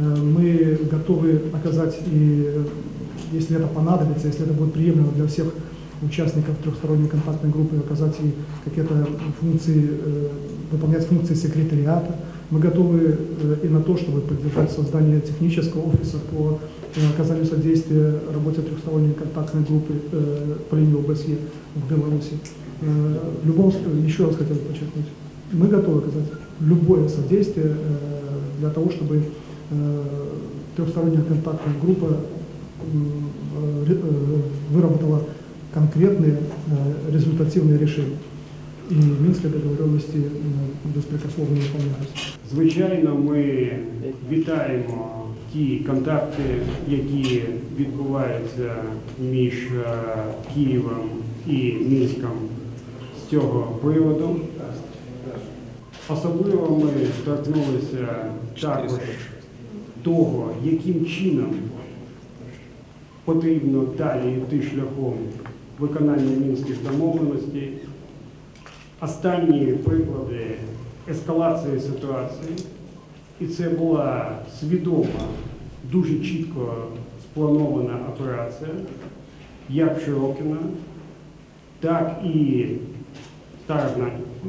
Э, Мы готовы оказать и, если это понадобится, если это будет приемлемо для всех участников трехсторонней контактной группы, оказать и какие-то функции, э, выполнять функции секретариата. Мы готовы э, и на то, чтобы поддержать создание технического офиса по оказанию содействия работе трехсторонней контактной группы по линии ОБСЕ в Беларуси. В любом еще раз хотел подчеркнуть, мы готовы оказать любое содействие для того, чтобы трехсторонняя контактная группа м, э, ре- э, выработала конкретные э, результативные решения. И Минские договоренности м, беспрекословно выполняются. Звичайно, ми вітаємо ті контакти, які відбуваються між е, Києвом і Мінськом з цього приводу. Особливо ми торкнулися також того, яким чином потрібно далі йти шляхом виконання мінських домовленостей. Останні приклади ескалації ситуації, і це була свідома, дуже чітко спланована операція, як Широкіна, так і Старогнатівки.